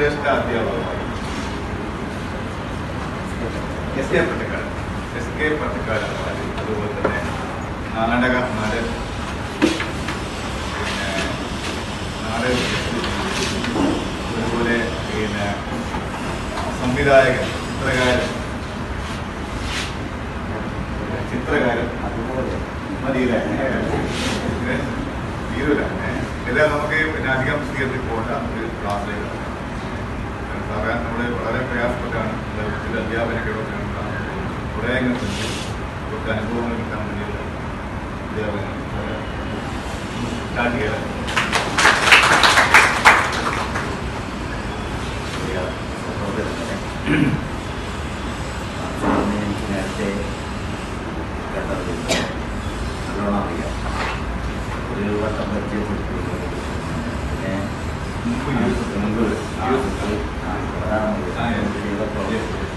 tres Katia. Start ചെയ്യാൻ പ്രിയ സഹോദരങ്ങളെ സാറിനെ എനിക്ക് നേരത്തെ കണ്ടതില്ല നല്ലോണം അറിയാം ഒരു വട്ടം പരിചയപ്പെടുത്തുന്നത് പിന്നെ മുമ്പ് ആദ്യത്തെ അതാണ് ചെയ്തപ്പോൾ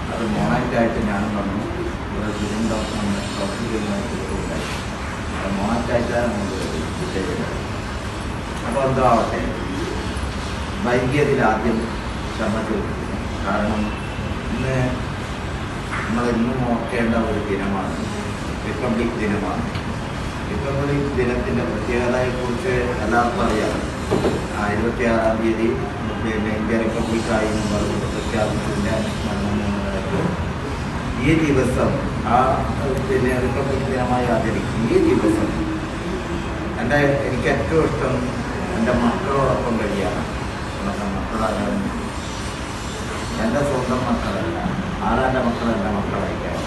അത് മോണാക്റ്റായിട്ട് ഞാനും വന്നു ഒരു ദുരന്തം പ്രവർത്തിക്കുന്നതായിട്ട് ഉണ്ടായി അത് മോണാക്റ്റായിട്ടാണ് നമ്മൾ ചെയ്തത് അപ്പോൾ എന്തോ ആവട്ടെ വൈകിയതിൽ ആദ്യം ക്ഷമ ചോദിക്കുന്നു കാരണം ഇന്ന് നമ്മൾ ഇന്നും ഓർക്കേണ്ട ഒരു ദിനമാണ് റിപ്പബ്ലിക് ദിനമാണ് റിപ്പബ്ലിക് ദിനത്തിന്റെ പ്രത്യേകതയെക്കുറിച്ച് എല്ലാവർക്കും അറിയാം ആ ഇരുപത്തിയാറാം തീയതി പിന്നെ ഇന്ത്യ റിപ്പബ്ലിക്കായി എന്ന് പറഞ്ഞിട്ട് പ്രഖ്യാപിച്ചതിന്റെ മരണങ്ങൾക്ക് ഈ ദിവസം ആ പിന്നെ റിപ്പബ്ലിക് ദിനമായി ആചരിക്കും. ഈ ദിവസം എന്റെ എനിക്ക് ഏറ്റവും ഇഷ്ടം എന്റെ മക്കളോടൊപ്പം കഴിയാണ്. എന്റെ മക്കളാകാൻ എന്റെ സ്വന്തം മക്കളല്ല ആരാന്റെ മക്കൾ എന്റെ മക്കളായിട്ടാണ്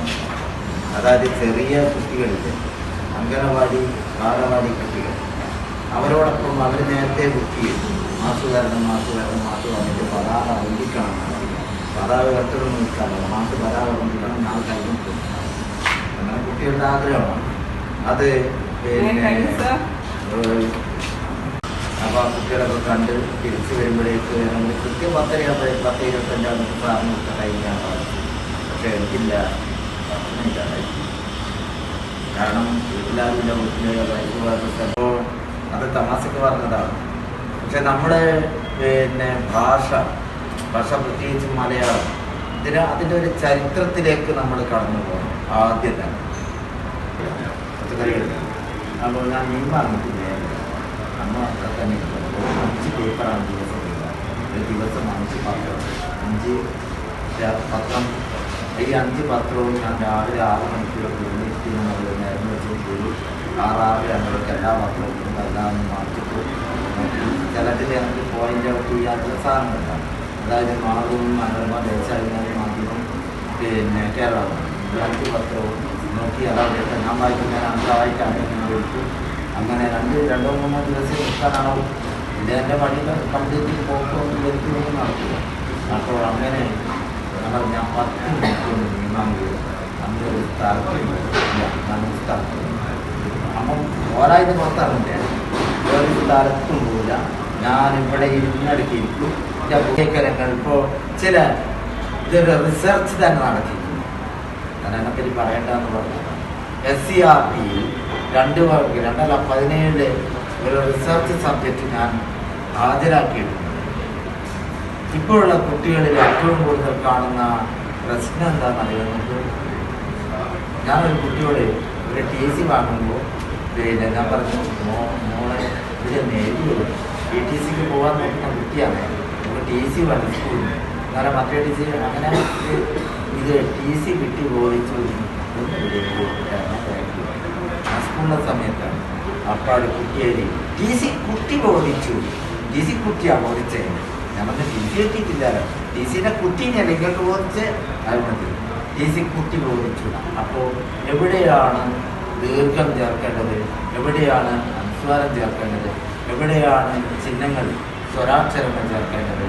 അതായത് ചെറിയ കുട്ടികളിൽ അംഗനവാടി ബാലവാടി കുട്ടികൾ അവരോടൊപ്പം അവർ നേരത്തെ ബുക്ക് ചെയ്തു. മാസ് വരണം മാസ് വരണം മാസ് വന്നിട്ട് പതാക വന്ദിക്കണം പതാക ഉയർത്തണം നിൽക്കാറില്ല മാസ് പതാക വന്ദിക്കണം ഞാൻ കഴിഞ്ഞു അങ്ങനെ കുട്ടികളുടെ ആഗ്രഹമാണ്. അത് പിന്നെ അപ്പോൾ ആ കുട്ടികളൊക്കെ കണ്ട് തിരിച്ചു വരുമ്പോഴേക്ക് നമ്മൾ കൃത്യം പത്തര പത്ത് ഇരുപത്തഞ്ചാമത്തെ പറഞ്ഞു കൊടുത്ത കഴിഞ്ഞാൽ പക്ഷേ എനിക്കില്ല. ഭക്ഷണമില്ലാതായി കാരണം വീട്ടിലാവില്ല വീട്ടിലെ വൈഫ് അപ്പോൾ അത് തമാസക്ക് പറഞ്ഞതാണ്. പക്ഷെ നമ്മുടെ പിന്നെ ഭാഷ ഭാഷ പ്രത്യേകിച്ച് മലയാളം ഇതിന് അതിന്റെ ഒരു ചരിത്രത്തിലേക്ക് നമ്മൾ കടന്നു പോകണം ആദ്യം തന്നെ. അപ്പോൾ ഞാൻ മീൻ വാങ്ങിയിട്ടില്ല അമ്മ അത്ര തന്നെ അഞ്ച് പേപ്പറാണ് ദിവസം ഒരു ദിവസം അഞ്ച് പത്രം. അഞ്ച് പത്രം. ഈ അഞ്ച് പത്രവും ഞാൻ രാവിലെ ആറ് മണിക്കൂറൊക്കെ എഴുന്നേറ്റ് നേരം വെച്ചിട്ട് ആറാറ് ഞങ്ങൾക്ക് എല്ലാ പത്രവും എല്ലാം മാറ്റിട്ട് നോക്കി ഞങ്ങൾക്ക് പോയിന്റ് ഔട്ട് ചെയ്യാത്ത സാധനങ്ങളുണ്ടാവും അതായത് മാതൃവും മനോരമ ദേശാഭിമാനി മാധ്യമം പിന്നെ കേരളം ഇത് അഞ്ച് പത്രവും നോക്കി അതായത് ഞാൻ വായിക്കുന്ന അഞ്ചായിട്ടാണ് ഞാൻ വിളിച്ചു അങ്ങനെ രണ്ട് രണ്ടോ മൂന്നോ ദിവസം നിൽക്കാനാവും ഇത് എന്റെ പണിയിൽ കംപ്ലീറ്റ് പോക്കൊന്നും വരുത്തിയൊന്നും നടക്കില്ല. അപ്പോൾ അങ്ങനെ ഞങ്ങൾ ഞാൻ പത്ത് നീങ്ങാൻ പോയി അന്ന് ഒരു ഞാൻ ഒരു സ്ഥലത്ത് അപ്പം ഓരായത് പുറത്തിറങ്ങില്ല ഒരു സ്ഥലത്തും പോവില്ല. ഞാൻ ഇവിടെ ഇരുന്നടുക്കിയിരിക്കും എന്റെ ഭൂമിക്കരങ്ങൾ ഇപ്പോൾ ചില ഇതൊരു റിസർച്ച് തന്നെ നടത്തിയിട്ടുണ്ട്. ഞാൻ അതിനെപ്പറ്റി പറയേണ്ടതെന്ന് പറഞ്ഞു എസ് സി ആർ പിയിൽ രണ്ട് രണ്ടല്ല പതിനേഴിൽ ഒരു റിസർച്ച് സബ്ജക്റ്റ് ഞാൻ ഹാജരാക്കിയിട്ടുണ്ട്. ഇപ്പോഴുള്ള കുട്ടികളിൽ ഏറ്റവും കൂടുതൽ കാണുന്ന പ്രശ്നം എന്താണെന്ന് അറിയുന്നത് ഞാനൊരു കുട്ടിയോട് ഒരു ടി സി വാങ്ങുമ്പോൾ പിന്നെ ഞാൻ പറഞ്ഞു മോളെ സിക്ക് പോകാൻ നോക്കുന്ന കുട്ടിയാണ്. നമുക്ക് ടി സി വേണം സ്കൂളിൽ കാരണം മറ്റേ ടി സി അങ്ങനെ ഇത് ടി സി കിട്ടി ബോധിച്ചു സ്കൂളിലെ സമയത്താണ്. അപ്പാട് കുട്ടിയായി ടി സി കുട്ടി ബോധിച്ചു. ടി സി കുട്ടിയാണ് ബോധിച്ചത് പറഞ്ഞു ടി സി കിട്ടിയിട്ടില്ലല്ലോ ടി സിനെ കുട്ടീനെ ഇങ്ങോട്ട് ബോധിച്ച്. അത് ടി സി കുട്ടി ബോധിച്ചു. അപ്പോൾ എവിടെയാണ് ദീർഘം ചേർക്കേണ്ടത്? എവിടെയാണ് അനുസ്വാരം ചേർക്കേണ്ടത്? എവിടെയാണ് ചിഹ്നങ്ങൾ സ്വരാക്ഷരങ്ങൾ ചേർക്കേണ്ടത്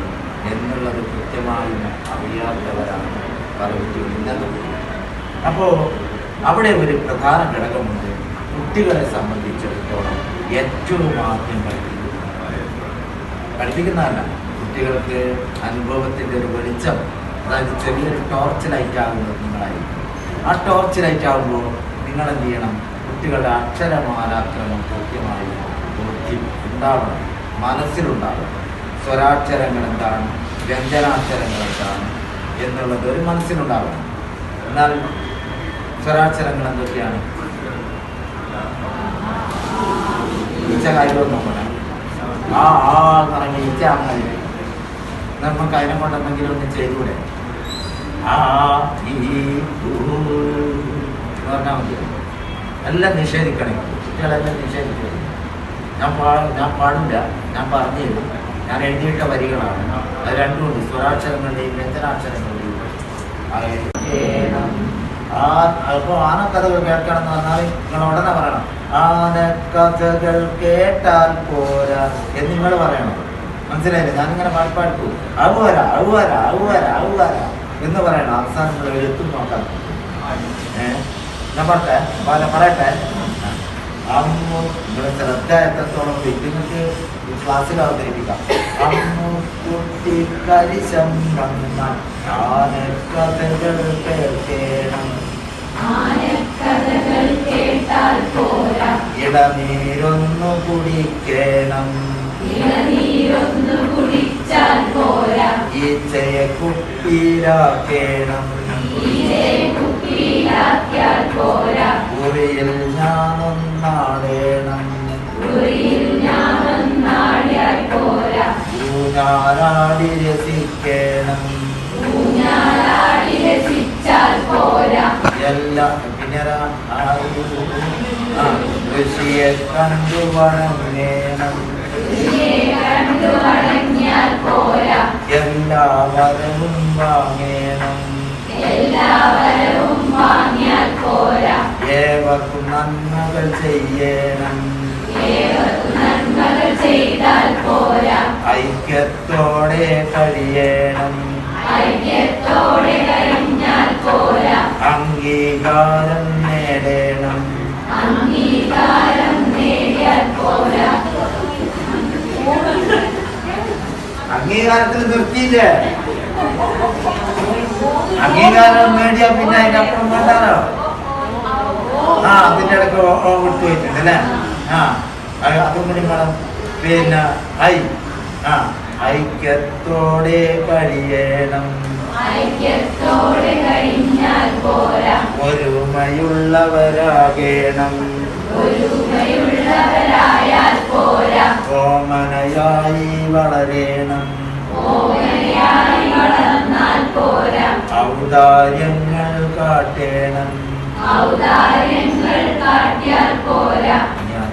എന്നുള്ളത് കൃത്യമായും അറിയാത്തവരാണ് പല കുട്ടികളും ഇന്നത്തെ അപ്പോൾ അവിടെ ഒരു പ്രധാന ഘടകമുണ്ട്. കുട്ടികളെ സംബന്ധിച്ചിടത്തോളം ഏറ്റവും ആദ്യം പഠിപ്പിക്കുന്നത് പഠിപ്പിക്കുന്നതല്ല. കുട്ടികൾക്ക് അനുഭവത്തിന്റെ ഒരു വെളിച്ചം അതായത് ചെറിയൊരു ടോർച്ച് ലൈറ്റ് ആകുന്നത് നിങ്ങളായിരിക്കും. ആ ടോർച്ച് ലൈറ്റ് ആകുമ്പോൾ നിങ്ങൾ എന്ത് ചെയ്യണം? കുട്ടികളുടെ അക്ഷരമാലാക്രമം കൃത്യമായി ബോധ്യം ഉണ്ടാവണം. മനസ്സിലുണ്ടാവണം. സ്വരാക്ഷരങ്ങൾ എന്താണ്? വ്യഞ്ജനാക്ഷരങ്ങളൊക്കെയാണ് എന്നുള്ളത് ഒരു മനസ്സിലുണ്ടാവണം. എന്നാൽ സ്വരാക്ഷരങ്ങൾ എന്തൊക്കെയാണ്? ഈച്ച കാര്യമൊന്നും നോക്കണേ ആ ആ എന്ന് പറയുമ്പോൾ ഈച്ച അങ്ങനെ. നമുക്ക് അതിനെ കൊണ്ട് ഒന്ന് ചെയ്തൂടെ ആ എന്ന് പറഞ്ഞാൽ എല്ലാം നിഷേധിക്കണേ. കുട്ടികളെല്ലാം നിഷേധിക്കണം. ഞാൻ പാ ഞാൻ പാടില്ല. ഞാൻ പറഞ്ഞു തരും ഞാൻ എഴുതിയിട്ട വരികളാണ്. അത് രണ്ടുമുണ്ട് സ്വരാക്ഷരങ്ങളുടെയും വ്യഞ്ജനാക്ഷരങ്ങളുടെയും അപ്പോൾ ആനക്കഥകൾ കേൾക്കണം എന്ന് പറഞ്ഞാൽ നിങ്ങൾ ഉടനെ പറയണം. ആനക്കഥകൾ കേട്ടാൽ പോരാ എന്ന് നിങ്ങൾ പറയണം. മനസ്സിലായില്ലേ? ഞാനിങ്ങനെ പാടിപ്പാടിക്കൂ അവര അവര അവര അവര എന്ന് പറയണം. അവസാനം നിങ്ങൾ എഴുത്തും നോക്കാം. ഞാൻ പറട്ടെ പറയട്ടെ? അമ്മു നിങ്ങളുടെ ശ്രദ്ധ എത്രത്തോളം നിങ്ങൾക്ക് ക്ലാസ്സിൽ അവതരിപ്പിക്കാം. അമ്മു കുട്ടി കരിശം വന്ന ആനക്കഥകൾ കേൾക്കേണം. ഇടനീരൊന്നു കുടിക്കേണം. ഈ കുടിച്ചാൽ പോരാ. ഞാനൊന്നാടേണം ഊഞ്ഞാലാടി രസിക്കേണം. പോരാ. എല്ലാ കണ്ടു വണങ്ങേണം. വരവും വാങ്ങേണം. ഏവർക്കും നന്മകൾ ചെയ്യണം. നന്മകൾ ചെയ്താൽ പോരാ. ഐക്യത്തോടെ കഴിയണം. ഐക്യത്തോടെ കഴിഞ്ഞാൽ പോരാ. അംഗീകാരം നേടണം. അംഗീകാരം നേടിയാൽ പോരാ. അംഗീകാരത്തിൽ നിർത്തിയില്ലേ? അംഗീകാരം നേടിയ പിന്നെ അതിന്റെ അപ്പുറം വേണ്ടാലോ ആ അതിന്റെ ഇടയ്ക്ക് വിട്ടു പോയിട്ടുണ്ട് അല്ലേ? ആ അത് കൂടി വേണം. പിന്നെ ഐ ആ ഐക്യത്തോടെ കഴിയണം. ഒരുമയുള്ളവരാകേണം. ഒരുമയുള്ളവരായാൽ പോരാ. ഓമനയായി വളരേണം. ഔദാര്യങ്ങൾ കാട്ടേണം. ഔദാര്യങ്ങൾ കാട്ടിയാൽ പോരാ. ഞാൻ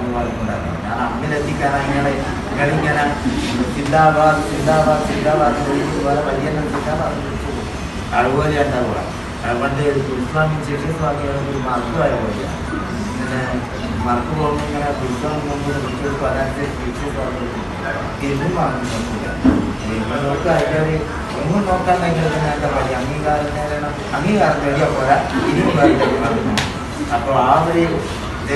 അമ്മിലെത്തിക്കാനാണ് ഇങ്ങനെ നിങ്ങളിങ്ങനെ സിന്ദാബാദ് സിന്ദാബാദ് വിളിച്ച് പോലെ വലിയ വിളിച്ചു. അതുപോലെ ഉണ്ടാവുക അത് പണ്ട് ഗുരുസ്വാമി ശിഷ്യസ്വാമിയുടെ ഒരു മറക്ക് വരെ പോയില്ല ഇങ്ങനെ അതിലൊരു ഒന്നും നോക്കാൻ നേരത്തെ പാടി അംഗീകാരം നേടണം അംഗീകാരം നേടിയാൽ പോരാ ഇനിയും പറഞ്ഞു അപ്പോൾ ആ ഒരു ഇത്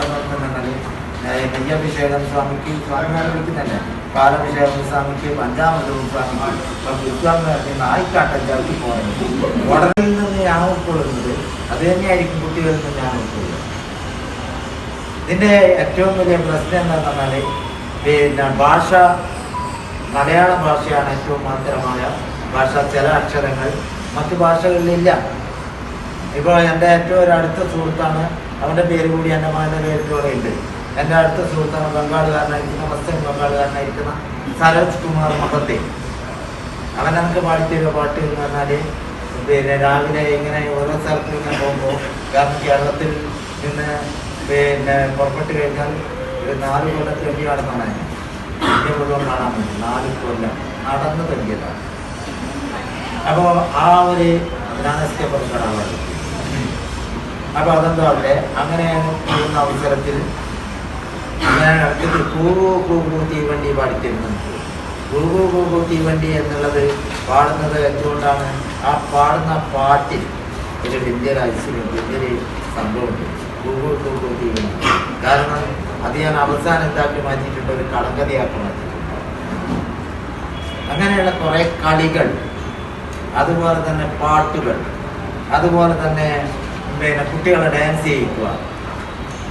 പറഞ്ഞിട്ടുണ്ടെങ്കിൽ നെയ്യഭിഷേകം സ്വാമിക്ക് സ്വാമിമാരെ വിളിക്കുന്നല്ലേ പാലഭിഷേകം സ്വാമിക്ക് പഞ്ചാമൃതവും സ്വാമിക്ക് ഗുരുസ്വാമി പറഞ്ഞ നായിക്കാട്ടം ചവിട്ടി പോകുന്നത് ഉടനിൽ നിന്ന് ഞാൻ ഉൾക്കൊള്ളുന്നത് അത് തന്നെയായിരിക്കും കുട്ടികളിൽ നിന്ന് ഞാൻ ഉൾക്കൊള്ളുന്നത് ഇതിന്റെ ഏറ്റവും വലിയ പ്രശ്നം എന്താണെന്ന് പറഞ്ഞാൽ പിന്നെ ഭാഷ മലയാള ഭാഷയാണ് ഏറ്റവും മാത്രമായ ഭാഷ ചില അക്ഷരങ്ങൾ മറ്റു ഭാഷകളിലില്ല. ഇപ്പോൾ എന്റെ ഏറ്റവും ഒരു അടുത്ത സുഹൃത്താണ്. അവന്റെ പേര് കൂടി എന്റെ മകന്റെ പേര് കൂടെ ഉണ്ട് എന്റെ അടുത്ത സുഹൃത്താണ് ബംഗാളുകാരനായിരിക്കുന്ന വെസ്റ്റേൺ ബംഗാളുകാരനായിരിക്കുന്ന സരോജ് കുമാർ മഹത്തെ. അവൻ നമുക്ക് പാടിത്തരുക പാട്ട് എന്ന് പറഞ്ഞാൽ പിന്നെ രാവിലെ ഇങ്ങനെ ഓരോ സ്ഥലത്തും ഇങ്ങനെ പോകുമ്പോൾ കേരളത്തിൽ നിന്ന് പിന്നെ പുറപ്പെട്ട് കഴിഞ്ഞാൽ നാല് കൊല്ലത്തിൽ വലിയ നടന്നാണ് ഇന്ത്യ മുഴുവൻ കാണാൻ പറ്റും. നാല് കൊല്ലം നടന്ന് തുടങ്ങിയതാണ് അപ്പോൾ ആ ഒരു ജ്ഞാനസ്കേപ്പുകളാണ് അപ്പോൾ അതെന്താ അവിടെ അങ്ങനെ ചെയ്യുന്ന അവസരത്തിൽ ഞാൻ കൂ തീവണ്ടി പാടിത്തരുന്നുണ്ട് കൂറു കൂ തീവണ്ടി എന്നുള്ളത് പാടുന്നത് എന്തുകൊണ്ടാണ്? ആ പാടുന്ന പാട്ടിൽ ഒരു വലിയൊരു ഐശ്വര്യം വലിയൊരു സംഭവമുണ്ട്. കാരണം അത് ഞാൻ അവസാനം എന്താക്കി മാറ്റിയിട്ടുണ്ട്? ഒരു കളങ്കതയാക്കി മാറ്റിയിട്ടുണ്ട്. അങ്ങനെയുള്ള കുറേ കളികൾ അതുപോലെ തന്നെ പാട്ടുകൾ അതുപോലെ തന്നെ പിന്നെ കുട്ടികളെ ഡാൻസ് ചെയ്യിക്കുക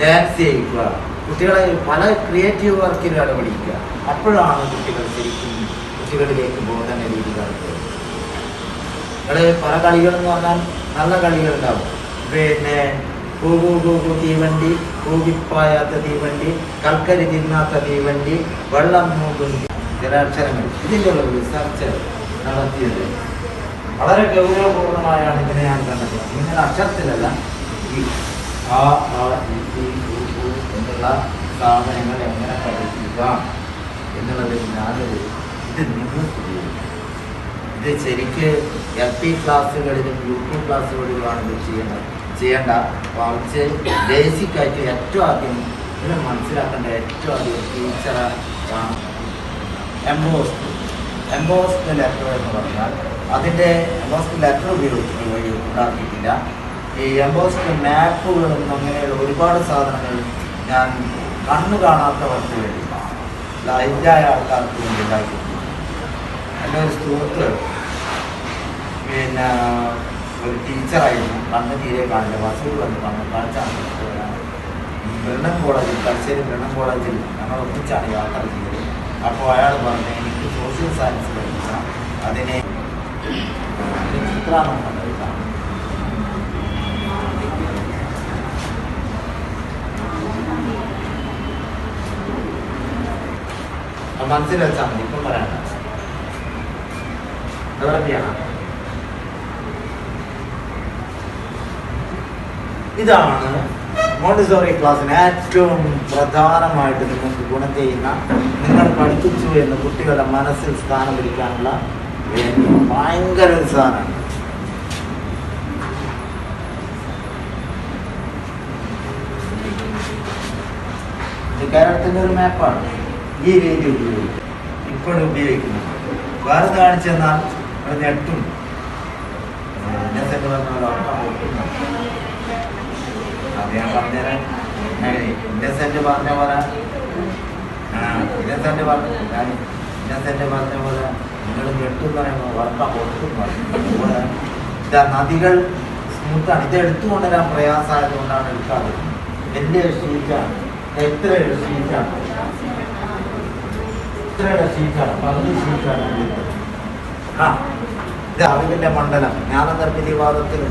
ഡാൻസ് ചെയ്യിക്കുക. കുട്ടികളെ പല ക്രിയേറ്റീവ് വർക്കിൽ ഇടപെടിക്കുക അപ്പോഴാണ് കുട്ടികൾ ശരിക്കും കുട്ടികളിലേക്ക് ബോധന രീതി കടത്തുക പല പല കളികളെന്ന് പറഞ്ഞാൽ നല്ല കളികളുണ്ടാവും പിന്നെ കൂകു കൂകു തീവണ്ടി കൂകിപ്പായാത്ത തീവണ്ടി കൽക്കരി തിന്നാത്ത തീവണ്ടി വെള്ളം മൂകുന്തി ചില അക്ഷരങ്ങൾ ഇതിന്റെ ഒരു റിസർച്ച് നടത്തിയത് വളരെ ഗൗരവപൂർണമായാണ് ഇതിനെ ഞാൻ കണ്ടത്. ഇങ്ങനെ അക്ഷരത്തിലല്ല ഈ ആ ആ ഇ, എന്നുള്ള സാധനങ്ങൾ എങ്ങനെ പഠിക്കുക എന്നുള്ളതിൽ ഞാനൊരു ഇത് നിങ്ങൾ ചെയ്യും ഇത് ശരിക്ക് എൽ പി ക്ലാസ്സുകളിലും യു പി ക്ലാസ്സുകളിലുമാണ് ഇത് ചെയ്യേണ്ടത് ചെയ്യേണ്ട വളർച്ച ബേസിക്കായിട്ട് ഏറ്റവും ആദ്യം ഇതിനെ മനസ്സിലാക്കേണ്ട ഏറ്റവും ആദ്യം ടീച്ചറാണ് എംബോസ്റ്റ് എംബോസ്റ്റ് ലെറ്റർ എന്ന് പറഞ്ഞാൽ അതിന്റെ എംബോസ്റ്റ് ലെറ്റർ ഉപയോഗിച്ചിട്ട് വഴി ഉണ്ടാക്കിയിട്ടില്ല. ഈ എംബോസ്റ്റ് മാപ്പുകളും അങ്ങനെയുള്ള ഒരുപാട് സാധനങ്ങൾ ഞാൻ കണ്ണു കാണാത്തവർക്ക് വേണ്ടി ലൈറ്റായ ആൾക്കാർക്ക് വേണ്ടി ഉണ്ടാക്കിയിട്ടുണ്ട് എന്റെ ഒരു സുഹൃത്ത് പിന്നെ ഒരു ടീച്ചറായിരുന്നു. കണ്ണ് തീരെ കാണില്ല. ബസ്സിൽ വന്ന് കണ്ണ് കാണിച്ചാണ് ബ്രണ്ണം കോളേജിൽ തലശ്ശേരി ബ്രണ്ണം കോളേജിൽ ഞങ്ങൾ ഒന്നിച്ചാണ് യാത്ര ചെയ്തത്. അപ്പോൾ അയാൾ പറഞ്ഞു എനിക്ക് സോഷ്യൽ സയൻസ് പഠിച്ച അതിനെ ചിത്രാണ് മനസ്സിൽ വെച്ചാൽ മതി. ഇപ്പം പറയണ്ട ഡെവലപ്പ് ചെയ്യണം ഇതാണ് മോണ്ടിസോറി ക്ലാസ്സിന് ഏറ്റവും പ്രധാനമായിട്ട് നിങ്ങൾക്ക് ഗുണം ചെയ്യുന്ന നിങ്ങൾ പഠിപ്പിച്ചു എന്ന് കുട്ടികളുടെ മനസ്സിൽ സ്ഥാനം പിടിക്കാനുള്ള ഭയങ്കര ഒരു സാധനമാണ്. കേരളത്തിന്റെ ഒരു മാപ്പാണ് ഈ രീതി ഉപയോഗിക്കും. ഇപ്പോഴും ഉപയോഗിക്കുന്നത് വേറെ കാണിച്ചു തന്നാൽ ഇവിടെ ഞെട്ടും ഇന്നസെന്റ് പറഞ്ഞ പോലെ ഉറക്കം പൊട്ടുന്നു. അത് ഞാൻ പറഞ്ഞുതരാം ഇന്നസെന്റ് ആ പറഞ്ഞ ഞാൻ പറഞ്ഞ പോലെ നദികൾ സ്മൂത്താണ്. ഇത് എടുത്തുകൊണ്ടുവരാൻ പ്രയാസമായതുകൊണ്ടാണ് എടുക്കാതെ വലിയ ഷീറ്റാണ് എത്ര ഷീറ്റാണ് എത്രയുടെ ഷീറ്റാണ് പകുതി ഷീറ്റാണ് ഇത് അറിവിന്റെ മണ്ഡലം. ജ്ഞാനനിർമ്മിതി വാദത്തിൽ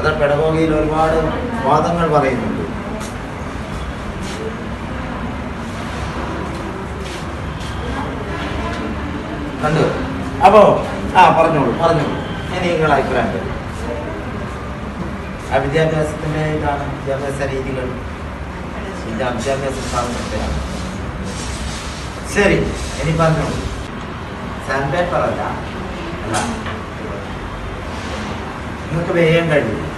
അത് പെടകോഗിയിൽ ഒരുപാട് വാദങ്ങൾ പറയുന്നുണ്ട്. കണ്ടു? അപ്പോ ആ പറഞ്ഞോളൂ. പറഞ്ഞോളൂ ഇനി നിങ്ങളെ അഭിപ്രായം. ആ വിദ്യാഭ്യാസത്തിന്റെ ഇതാണ് വിദ്യാഭ്യാസ രീതികൾ. ഇത് വിദ്യാഭ്യാസ സ്ഥാപനത്തിലാണ് ശരി ഇനി പറഞ്ഞോളൂ സാൻഡ് പേപ്പർ അല്ല. അല്ല. നിങ്ങൾക്ക് വേഗം കഴിയും.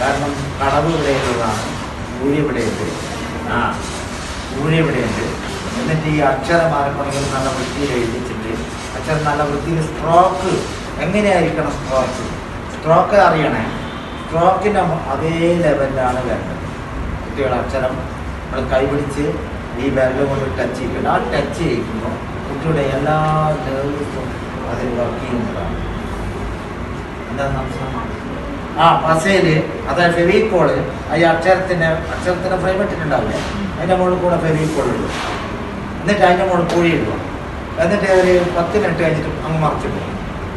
കാരണം കടവ് ഇവിടെയുള്ളതാണ് ഊരി ഇവിടെയുണ്ട് ആ ഊരി ഇവിടെയുണ്ട് എന്നിട്ട് ഈ അക്ഷരമാലപ്പണികൾ നല്ല വൃത്തിയിൽ എഴുതിച്ചിട്ട് അക്ഷരം നല്ല വൃത്തിയിൽ സ്ട്രോക്ക് എങ്ങനെയായിരിക്കണം സ്ട്രോക്ക് സ്ട്രോക്ക് അറിയണേ. സ്ട്രോക്കിന്റെ അതേ ലെവലിലാണ് വേണ്ടത്. കുട്ടികൾ അക്ഷരം നമ്മൾ കൈപിടിച്ച് ഈ വിരൽ കൊണ്ട് ടച്ച് ചെയ്യിക്കണം. ആ ടച്ച് ചെയ്യിക്കുമ്പോൾ കുട്ടിയുടെ എല്ലാ ലേഴ്സും അതിൽ വർക്ക് ചെയ്യുന്നതാണ്. എന്താ സംശയം? ആ പസേൽ അതായത് ഫെവിക്കോൾ ഈ അക്ഷരത്തിന്റെ അക്ഷരത്തിന്റെ ഫ്രെയിം ഇട്ടിട്ടുണ്ടാവില്ല? അതിന്റെ മുകളിൽ കൂടെ ഫെവിക്കോൾ ഇടും. എന്നിട്ട് അതിന്റെ മുകളിൽ കുഴി ഇടുക എന്നിട്ട് ഒരു പത്ത് മിനിറ്റ് കഴിഞ്ഞിട്ട് അങ്ങ് മറിച്ചിട്ടു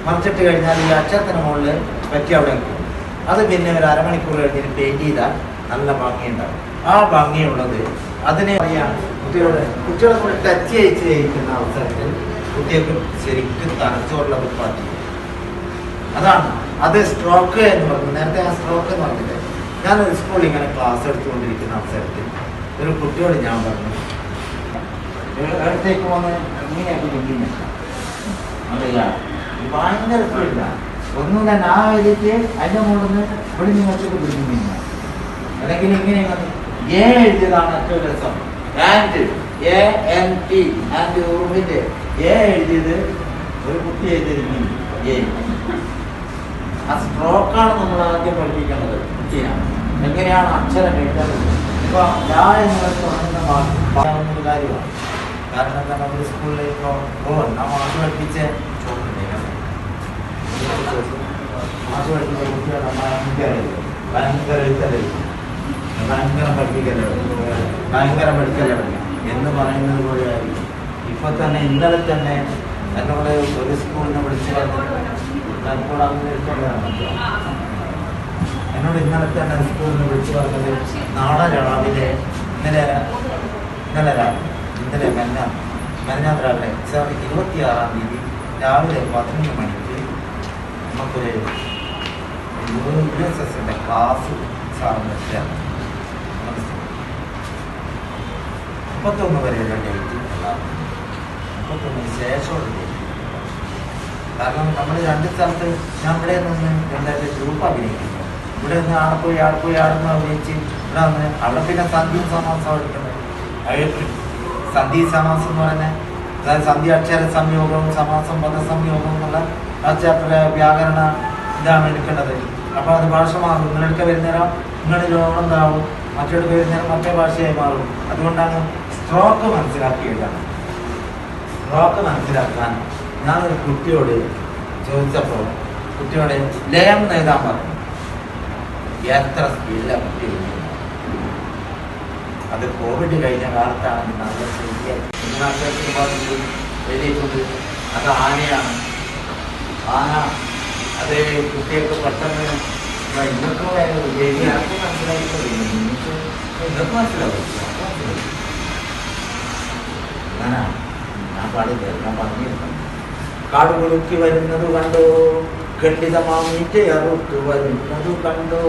മറിച്ചിട്ട് കഴിഞ്ഞാൽ ഈ അക്ഷരത്തിന് മുകളിൽ വെക്കി അവിടെ നിൽക്കും അത് പിന്നെ ഒരു അരമണിക്കൂർ കഴിഞ്ഞിട്ട് പെയിന്റ് ചെയ്താൽ നല്ല ഭംഗിയുണ്ടാവും. ആ ഭംഗിയുള്ളത് അതിനെ അറിയാം കുട്ടികളുടെ കുട്ടികളെ കൂടെ ടച്ച് ചെയ്ത് ചെയ്യിക്കുന്ന അവസരത്തിൽ കുട്ടികൾക്ക് ശരിക്കും തലച്ചോറുള്ള പറ്റി അതാണ് അത് സ്ട്രോക്ക് എന്ന് പറഞ്ഞു. നേരത്തെ ആ സ്ട്രോക്ക് എന്ന് പറഞ്ഞില്ലേ? ഞാൻ സ്കൂളിൽ ഇങ്ങനെ ക്ലാസ് എടുത്തുകൊണ്ടിരിക്കുന്ന അവസരത്തിൽ ഒരു കുട്ടിയോട് ഞാൻ പറഞ്ഞു അടുത്തേക്ക് അറിയാ ഭയങ്കര സ്പീഡിലാണ് ഒന്നും തന്നെ ആ എഴുതിയിട്ട് അതിന്റെ മുകളിൽ നിന്ന് ഇവിടെ നിന്ന് അല്ലെങ്കിൽ ഇങ്ങനെ ഏ എഴുതിയതാണ് ഏറ്റവും രസം. And A N T. And ഉറുമ്പിന്റെ A എഴുതിയത് ഒരു കുട്ടി എഴുതിയിരിക്കുന്നു. എ. ആ സ്ട്രോക്കാണ് നമ്മൾ ആദ്യം പഠിപ്പിക്കേണ്ടത് കുട്ടിയാണ് എങ്ങനെയാണ് അക്ഷരം എഴുതേണ്ടത് ഇപ്പൊ പറയാവുന്നൊരു കാര്യമാണ്. കാരണം എന്താ നമ്മൾ സ്കൂളിൽ ഇപ്പോൾ ഓ എന്നാ മാഷ് പഠിപ്പിച്ച? മാഷ് പഠിപ്പിച്ച കുട്ടികളെ ഭയങ്കര ഭയങ്കര എഴുത്തല്ലേ ഭയങ്കര പഠിപ്പിക്കല്ലേ? ഭയങ്കര പഠിക്കല്ലേ? എന്ന് പറയുന്നത് പോലെയായിരിക്കും. ഇപ്പൊ തന്നെ ഇന്നലെ തന്നെ എന്നോട് ഒരു സ്കൂളിൽ നിന്ന് വിളിച്ചു എന്നോട് ഇന്നലെ തന്നെ സ്കൂളിൽ നിന്ന് വിളിച്ചു പറഞ്ഞത് നാളെ രാവിലെ ഇന്നലെ ഇന്നലെ രാവിലെ ഇന്നലെ മെന്ന മെന്നാം രാവിലെ എക്സാം ഇരുപത്തിയാറാം തീയതി രാവിലെ പതിനൊന്ന് മണിക്ക് നമുക്കൊരു യു എസ് എസിന്റെ ക്ലാസ് സാറിന് വെച്ചാണ് മുപ്പത്തൊന്ന് വരെയുള്ള ഡേറ്റ് മുപ്പത്തൊന്നിന് ശേഷമുള്ള ഡേറ്റ്. കാരണം നമ്മൾ രണ്ട് സ്ഥലത്ത് ഞാൻ ഇവിടെ നിന്ന് എന്തായാലും ഗ്രൂപ്പ് അഭിനയിക്കുന്നു. ഇവിടെ നിന്ന് ആടെ പോയി ആടെ പോയി ആടുന്ന അഭിനയിച്ച് ഇവിടെ വന്ന് അവിടെ പിന്നെ സന്ധി സമാസം എടുക്കുന്നത്. സന്ധി സമാസം എന്ന് പറയുന്നത് അതായത് സന്ധി അക്ഷര സംയോഗവും സമാസം പദ സംയോഗവും എന്നുള്ള അക്ഷര വ്യാകരണ ഇതാണ് എടുക്കേണ്ടത്. അപ്പോൾ അത് ഭാഷ മാറും. നിങ്ങളെടുക്ക വരുന്നേരം നിങ്ങളുടെ രോഗം എന്താവും? മറ്റൊരു വരുന്നേരം മറ്റേ ഭാഷയായി മാറും. അതുകൊണ്ടാണ് സ്ട്രോക്ക് മനസ്സിലാക്കി എഴുതണം സ്ട്രോക്ക് മനസ്സിലാക്കാൻ ഞാനൊരു കുട്ടിയോട് ചോദിച്ചപ്പോൾ കുട്ടിയോട് ലയം നേടാൻ പറഞ്ഞു. എത്ര സ്കില്ല കുട്ടി അത് കോവിഡ് കഴിഞ്ഞ കാലത്താണ് നല്ല എഴുതിയിട്ടുണ്ട്. അത് ആനയാണ്. ആന അത് കുട്ടികൾക്ക് പെട്ടെന്ന് ഇന്നൊക്കെ എഴുതിയാർക്ക് മനസ്സിലായിട്ടില്ല മനസ്സിലാവും. ഞാൻ പാടില്ല ഞാൻ പറഞ്ഞിരുന്നു. കാട് കുലുക്കി വരുന്നത് കണ്ടോ ഖണ്ഡിതമാമീറ്റ് അറുത്തു വരുന്നത് കണ്ടോ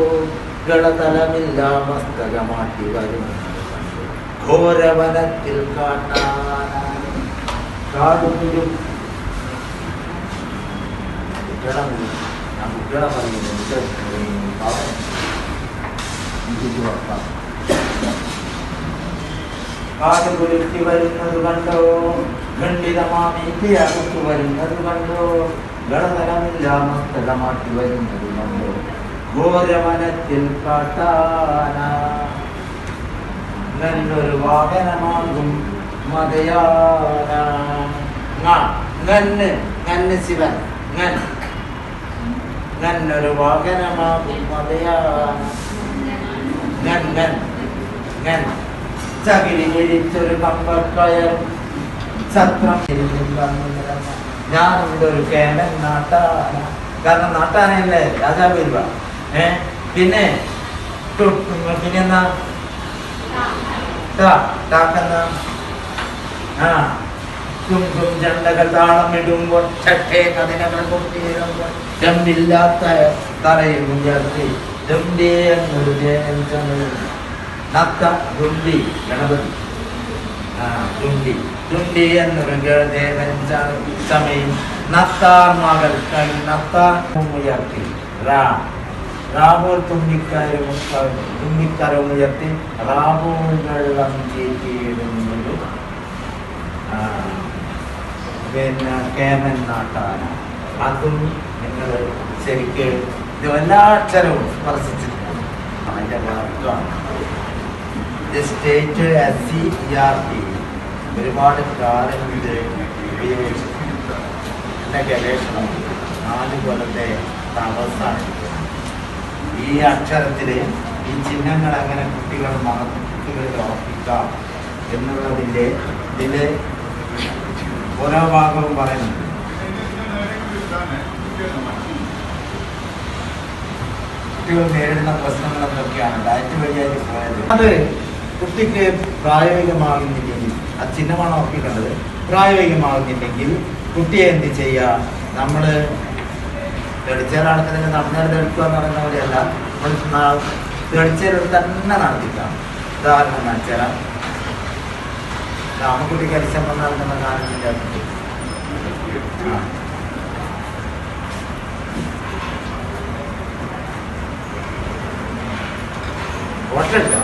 ഗളതലമില്ല മസ്തകമാറ്റി വരുന്നത് കണ്ടു ഘോരവനത്തിൽ കാട്ടാന കാട് കുലു കുട്ടികളെ വിളി. ഞാൻ കുട്ടികളെ പറയുന്നു എനിക്ക് പാവം. എനിക്ക് ഉറപ്പാണ് കാട് കുലുക്കി വരുന്നത് കണ്ടോ ഖണ്ഡിതമാമീറ്റ് അറുത്തു വരുന്നത് കണ്ടോ? ഗണതലമില്ലാമസ്ഥലമാക്കി വരുന്നത് കണ്ടോ? ഘോരവനത്തിൽ നല്ലൊരു വാഹനമാകും ശിവൻ നല്ലൊരു വാഹനമാകും മതയാന. ചകിരി വിരിച്ചൊരു കമ്പക്കയറും ഛത്രം ഇവിടെ ഒരു കേമൻ നാട്ടാന കാരണം നാട്ടാനല്ലേ രാജാവ് വരുക ഏ? പിന്നെ ടാ, ടാക്കെന്ന ആ തും തും ചണ്ടകൾ താളമിടുമ്പോൾ ചട്ടേ കതിനകൾ കൊട്ടിയിടുമ്പോൾ ചെമ്പില്ലാത്ത തലയിൽ ഉയർത്തി ദുംഡി എന്നൊരു നത്ത ഗുണ്ടി ഗണപതി. ആ തുണ്ടി എന്ന് മൃഗദേവൻ സമയം നത്താർ മകൾ. കൈ നത്താർ ഉയർത്തി റാ. റാബോൾ തുമ്പിക്കരം തുമ്പിക്കരം ഉയർത്തി റാബോൾ വെള്ളം ചേറ്റിയിടുന്നൊരു ആ, പിന്നെ കേമൻ നാട്ടാന. അതും നിങ്ങൾ ശരിക്ക് ഇത് എല്ലാ അക്ഷരവും സ്പർശിച്ചിട്ടുണ്ട് അതിന്റെ ഇത് state S C E R T ഒരുപാട് കാലം ഇത് ഉപയോഗിച്ചിട്ടുണ്ട്. എന്റെ ഗവേഷണം നാല് കൊല്ലത്തെ താമസമാണ് ഈ അക്ഷരത്തിൽ ഈ ചിഹ്നങ്ങൾ എങ്ങനെ കുട്ടികൾ മനസ്സിൽ ഉറപ്പിക്കാം എന്നുള്ളതിന്റെ ഇതിൽ ഓരോ ഭാഗവും പറയുന്നുണ്ട്. കുട്ടികൾ നേരിടുന്ന പ്രശ്നങ്ങൾ എന്തൊക്കെയാണ്? ഡയറ്റ് വഴിയായിട്ട് പോയത്. അത്. കുട്ടിക്ക് പ്രായോഗികമാകുന്നില്ലെങ്കിൽ ആ ചിഹ്നമാണ് ഓർപ്പിക്കേണ്ടത് പ്രായോഗികമാകുന്നില്ലെങ്കിൽ കുട്ടിയെ എന്ത് ചെയ്യുക? നമ്മൾ തെളിച്ചേരാണെങ്കിൽ നടക്കുന്നതിന് നടന്നേർ തെളിക്കുക എന്ന് പറയുന്ന പോലെയല്ല നമ്മൾ തെളിച്ചേരോട് തന്നെ നടത്തിക്കാം. ഉദാഹരണം കാണിച്ചാൽ രാമക്കുട്ടി അരിശമ്പം നടക്കുന്ന കാലത്തിന്റെ എടുക്കണം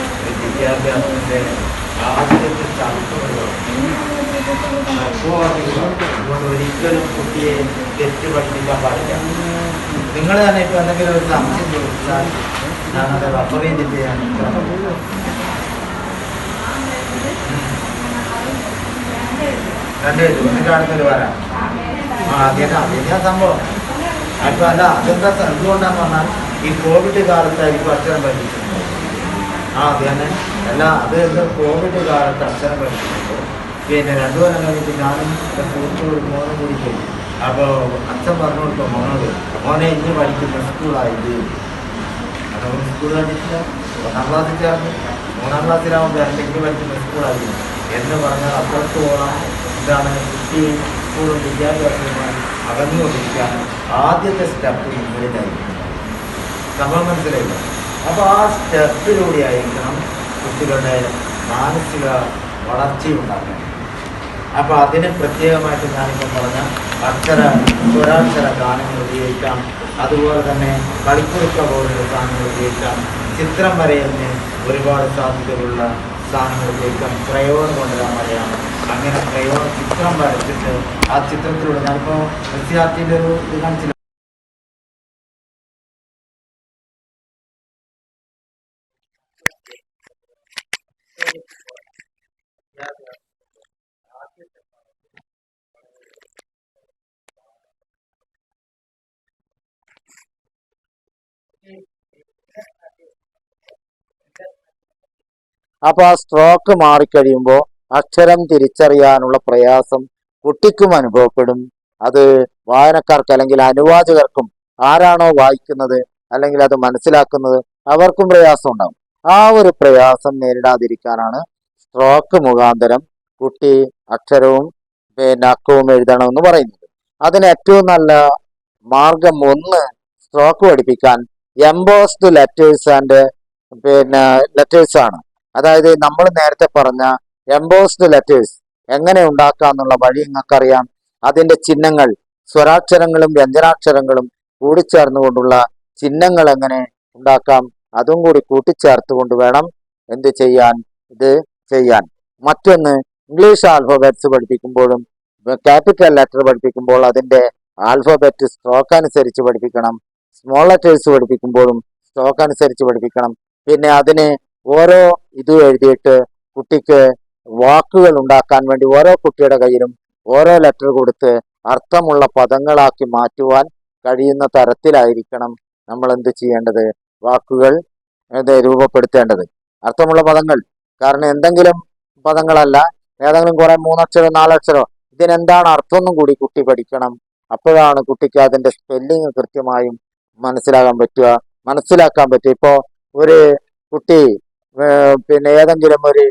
വിദ്യാഭ്യാസത്തിന്റെ ആദ്യത്തെ അതുകൊണ്ട് ഒരിക്കലും കുട്ടിയെ തെറ്റ് പാടില്ല നിങ്ങൾ തന്നെ ഇപ്പൊ എന്തെങ്കിലും ഒരു സംശയം ചോദിച്ചാൽ ഞാനത് റഫർ ചെയ്തിട്ട് ഞാൻ നിൽക്കണം. രണ്ട് പേരും എന്നിട്ട് അടുത്തൊരു വരാം. ആ അതേതാ അതേതാ സംഭവം. അപ്പൊ അല്ല അതെന്താ എന്തുകൊണ്ടാന്ന് പറഞ്ഞാൽ ഈ കോവിഡ് കാലത്തായിരിക്കും അക്ഷരം പഠിപ്പിച്ചിട്ടുണ്ട് ആ അത് തന്നെ. അല്ല അത് എന്താ കോവിഡ് കാലത്ത് അക്ഷരം പഠിപ്പിക്കുമ്പോൾ പിന്നെ രണ്ടു കൊല്ലം കഴിഞ്ഞിട്ട് ഞാനും എന്റെ സുഹൃത്തുക്കൾ മോനും കൂടി പോയി. അപ്പോൾ അച്ഛൻ പറഞ്ഞു കൊടുത്തു മോനോട് മോനെ ഇന്ന് പഠിക്കുന്ന സ്കൂളായത് അപ്പോൾ സ്കൂൾ കണ്ടിട്ടില്ല. ഒന്നാം ക്ലാസ്സിൽ ചേർന്ന്. മൂന്നാം ക്ലാസ്സിലാവുമ്പോൾ എന്തെങ്കിലും പഠിക്കുന്ന സ്കൂളായി എന്ന് പറഞ്ഞാൽ അപ്പുറത്തോളം എന്താണ് കുട്ടി സ്കൂളും വിദ്യാഭ്യാസവുമായി അകന്നുകൊണ്ടിരിക്കുകയാണ്. ആദ്യത്തെ സ്റ്റെപ്പ് മുന്നിലായിരിക്കും സംഭവം മനസ്സിലായില്ല അപ്പോൾ ആ സ്റ്റെപ്പിലൂടെ ആയിരിക്കണം കുട്ടികളുടെ മാനസിക വളർച്ചയുണ്ടാക്കണം അപ്പോൾ അതിന് പ്രത്യേകമായിട്ട് ഞാനിപ്പോൾ പറഞ്ഞ അക്ഷര സ്വരാക്ഷര ഗാനങ്ങൾ ഉപയോഗിക്കാം. അതുപോലെ തന്നെ കളിക്കുറുക്ക പോലുള്ള സാധനങ്ങൾ ഉപയോഗിക്കാം. ചിത്രം വരയലിന് ഒരുപാട് സാധ്യതകളുള്ള സാധനങ്ങൾ ഉപയോഗിക്കാം. ക്രയോൺ കൊണ്ടുവരാൻ പറയാം അങ്ങനെ ക്രയോൺ ചിത്രം വരച്ചിട്ട് ആ ചിത്രത്തിലൂടെ ഞാനിപ്പോൾ വിദ്യാർത്ഥിന്റെ ഒരു ഇത് കാണിച്ചില്ല? അപ്പൊ ആ സ്ട്രോക്ക് മാറിക്കഴിയുമ്പോൾ അക്ഷരം തിരിച്ചറിയാനുള്ള പ്രയാസം കുട്ടിക്കും അനുഭവപ്പെടും. അത് വായനക്കാർക്ക് അല്ലെങ്കിൽ അനുവാചകർക്കും ആരാണോ വായിക്കുന്നത് അല്ലെങ്കിൽ അത് മനസ്സിലാക്കുന്നത് അവർക്കും പ്രയാസം ഉണ്ടാകും ആ ഒരു പ്രയാസം നേരിടാതിരിക്കാനാണ് സ്ട്രോക്ക് മുഖാന്തരം കുട്ടി അക്ഷരവും പിന്നെ അക്കവും എഴുതണമെന്ന് പറയുന്നത്. അതിന് ഏറ്റവും നല്ല മാർഗം ഒന്ന് സ്ട്രോക്ക് പഠിപ്പിക്കാൻ എംബോസ്ഡ് ലെറ്റേഴ്സ് ആൻഡ് പിന്നെ ലെറ്റേഴ്സ് ആണ്. അതായത് നമ്മൾ നേരത്തെ പറഞ്ഞ എംബോസ്ഡ് ലെറ്റേഴ്സ് എങ്ങനെ ഉണ്ടാക്കാന്നുള്ള വഴി നിങ്ങൾക്കറിയാം. അതിന്റെ ചിഹ്നങ്ങൾ സ്വരാക്ഷരങ്ങളും വ്യഞ്ജനാക്ഷരങ്ങളും കൂടിച്ചേർന്നുകൊണ്ടുള്ള ചിഹ്നങ്ങൾ എങ്ങനെ ഉണ്ടാക്കാം? അതും കൂടി കൂട്ടിച്ചേർത്തുകൊണ്ട് വേണം എന്ത് ചെയ്യാൻ ഇത് ചെയ്യാൻ. മറ്റൊന്ന് ഇംഗ്ലീഷ് ആൽഫബറ്റ്സ് പഠിപ്പിക്കുമ്പോഴും ക്യാപിറ്റൽ ലെറ്റർ പഠിപ്പിക്കുമ്പോൾ അതിന്റെ ആൽഫബറ്റ് സ്ട്രോക്ക് അനുസരിച്ച് പഠിപ്പിക്കണം. സ്മോൾ ലെറ്റേഴ്സ് പഠിപ്പിക്കുമ്പോഴും സ്ട്രോക്ക് അനുസരിച്ച് പഠിപ്പിക്കണം. പിന്നെ അതിന് ഓരോ ഇതും എഴുതിയിട്ട് കുട്ടിക്ക് വാക്കുകൾ ഉണ്ടാക്കാൻ വേണ്ടി ഓരോ കുട്ടിയുടെ കയ്യിലും ഓരോ ലെറ്റർ കൊടുത്ത് അർത്ഥമുള്ള പദങ്ങളാക്കി മാറ്റുവാൻ കഴിയുന്ന തരത്തിലായിരിക്കണം നമ്മൾ എന്ത് ചെയ്യേണ്ടത്? വാക്കുകൾ രൂപപ്പെടുത്തേണ്ടത്. അർത്ഥമുള്ള പദങ്ങൾ. കാരണം എന്തെങ്കിലും പദങ്ങളല്ല. ഏതെങ്കിലും കുറെ മൂന്നക്ഷരോ നാലക്ഷരോ. ഇതിനെന്താണ് അർത്ഥമൊന്നും കൂടി കുട്ടി പഠിക്കണം. അപ്പോഴാണ് കുട്ടിക്ക് അതിന്റെ സ്പെല്ലിങ് കൃത്യമായും മനസ്സിലാകാൻ പറ്റുക. മനസ്സിലാക്കാൻ പറ്റുക ഇപ്പോ ഒരു കുട്ടി പിന്നെ ഏതെങ്കിലും ഒരു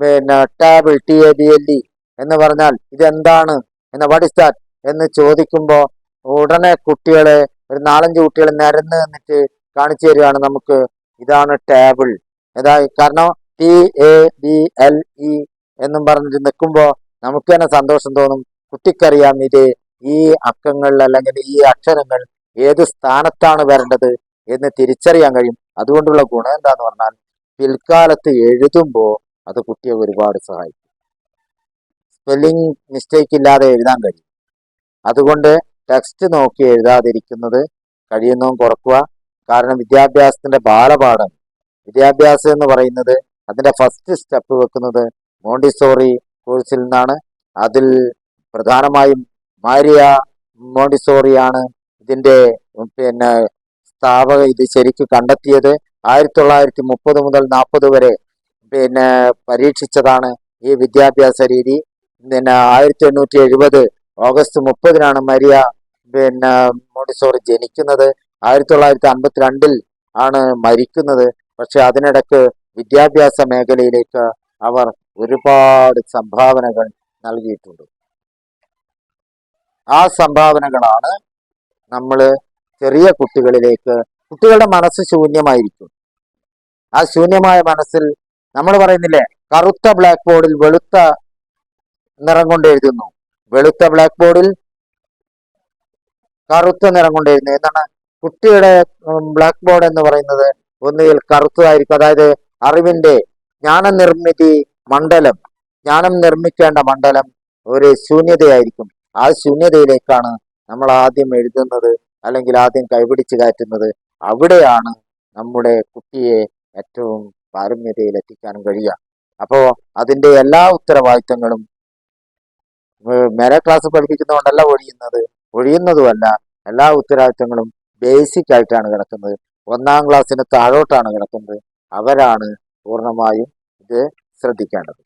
പിന്നെ table T A B L E എന്ന് പറഞ്ഞാൽ ഇതെന്താണ്? എന്ന വാട്ട് ദാറ്റ് എന്ന് ചോദിക്കുമ്പോൾ ഉടനെ കുട്ടികളെ ഒരു നാലഞ്ച് കുട്ടികൾ നിരന്ന് നിന്നിട്ട് കാണിച്ചു തരികയാണ് നമുക്ക്. ഇതാണ് ടേബിൾ. അതായത് കാരണം T A B L E എന്നും പറഞ്ഞിട്ട് നിൽക്കുമ്പോൾ നമുക്ക് തന്നെ സന്തോഷം തോന്നും. കുട്ടിക്കറിയാം ഇത് ഈ അക്കങ്ങൾ അല്ലെങ്കിൽ ഈ അക്ഷരങ്ങൾ ഏത് സ്ഥാനത്താണ് വരേണ്ടത് എന്ന് തിരിച്ചറിയാൻ കഴിയും. അതുകൊണ്ടുള്ള ഗുണം എന്താന്ന് പറഞ്ഞാൽ പിൽക്കാലത്ത് എഴുതുമ്പോൾ അത് കുട്ടിയെ ഒരുപാട് സഹായിക്കും. സ്പെല്ലിംഗ് മിസ്റ്റേക്ക് ഇല്ലാതെ എഴുതാൻ കഴിയും. അതുകൊണ്ട് ടെക്സ്റ്റ് നോക്കി എഴുതാതിരിക്കുന്നത് കഴിയുന്നതും കുറക്കുക. കാരണം വിദ്യാഭ്യാസത്തിന്റെ ബാലപാഠം വിദ്യാഭ്യാസം എന്ന് പറയുന്നത് അതിന്റെ ഫസ്റ്റ് സ്റ്റെപ്പ് വെക്കുന്നത് മോണ്ടിസോറി കോഴ്സിൽ നിന്നാണ്. അതിൽ പ്രധാനമായും മാരിയ മോണ്ടിസോറിയാണ് ഇതിന്റെ പിന്നെ സ്ഥാപക ഇത് ശരിക്കും കണ്ടെത്തിയത്. ആയിരത്തി തൊള്ളായിരത്തി മുപ്പത് മുതൽ നാൽപ്പത് വരെ പിന്നെ പരീക്ഷിച്ചതാണ് ഈ വിദ്യാഭ്യാസ രീതി. പിന്നെ ആയിരത്തി എണ്ണൂറ്റി എഴുപത് ഓഗസ്റ്റ് മുപ്പതിനാണ് മരിയ പിന്നെ മോണ്ടിസോറി ജനിക്കുന്നത്. ആയിരത്തി തൊള്ളായിരത്തി അൻപത്തിരണ്ടിൽ ആണ് മരിക്കുന്നത്. പക്ഷെ അതിനിടക്ക് വിദ്യാഭ്യാസ മേഖലയിലേക്ക് അവർ ഒരുപാട് സംഭാവനകൾ നൽകിയിട്ടുണ്ട്. ആ സംഭാവനകളാണ് നമ്മൾ ചെറിയ കുട്ടികളിലേക്ക് കുട്ടികളുടെ മനസ്സ് ശൂന്യമായിരിക്കും. ആ ശൂന്യമായ മനസ്സിൽ നമ്മൾ പറയുന്നില്ലേ കറുത്ത ബ്ലാക്ക് ബോർഡിൽ വെളുത്ത നിറം കൊണ്ട് എഴുതുന്നു. വെളുത്ത ബ്ലാക്ക് ബോർഡിൽ കറുത്ത നിറം കൊണ്ട് എഴുതുന്നു. എന്താണ്? കുട്ടിയുടെ ബ്ലാക്ക് ബോർഡ് എന്ന് പറയുന്നത് ഒന്നുകിൽ കറുത്തതായിരിക്കും. അതായത് അറിവിന്റെ ജ്ഞാന നിർമ്മിതി മണ്ഡലം. ജ്ഞാനം നിർമ്മിക്കേണ്ട മണ്ഡലം ഒരു ശൂന്യതയായിരിക്കും. ആ ശൂന്യതയിലേക്കാണ് നമ്മൾ ആദ്യം എഴുതുന്നത് അല്ലെങ്കിൽ ആദ്യം കൈപിടിച്ച് കയറ്റുന്നത്. അവിടെയാണ് നമ്മുടെ കുട്ടിയെ ഏറ്റവും പാരമ്യതയിൽ എത്തിക്കാൻ കഴിയുക. അപ്പോ അതിന്റെ എല്ലാ ഉത്തരവാദിത്തങ്ങളും മേലെ ക്ലാസ് പഠിപ്പിക്കുന്നതുകൊണ്ടല്ല ഒഴിയുന്നത്. ഒഴിയുന്നതുമല്ല എല്ലാ ഉത്തരവാദിത്തങ്ങളും ബേസിക് ആയിട്ടാണ് കിടക്കുന്നത്. ഒന്നാം ക്ലാസ്സിന് താഴോട്ടാണ് കിടക്കുന്നത്. അവരാണ് പൂർണമായും ഇത് ശ്രദ്ധിക്കേണ്ടത്.